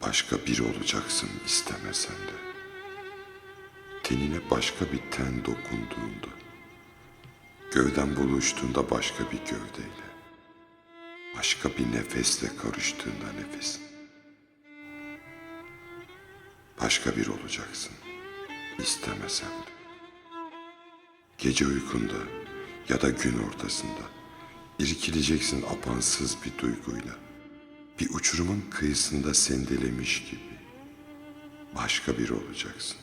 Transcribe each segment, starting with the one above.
Başka biri olacaksın istemesen de. Tenine başka bir ten dokunduğunda, gövden buluştuğunda başka bir gövdeyle, başka bir nefesle karıştığında nefesin. Başka bir olacaksın istemesen de. Gece uykunda ya da gün ortasında irkileceksin apansız bir duyguyla. Bir uçurumun kıyısında sendelemiş gibi başka biri olacaksın.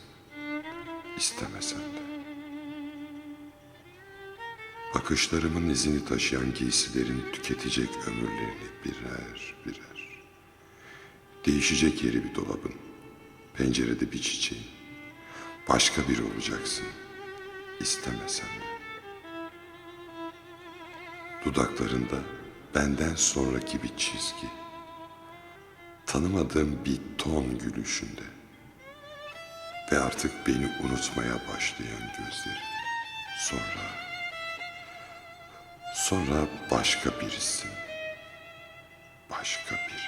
İstemesen de. Bakışlarımın izini taşıyan giysilerin tüketecek ömürlerini birer birer. Değişecek yeri bir dolabın, pencerede bir çiçeğin. Başka biri olacaksın. İstemesen de. Dudaklarında benden sonraki bir çizgi. Tanımadığım bir ton gülüşünde. Ve artık beni unutmaya başlayan gözleri. Sonra... Sonra başka birisin. Başka biri.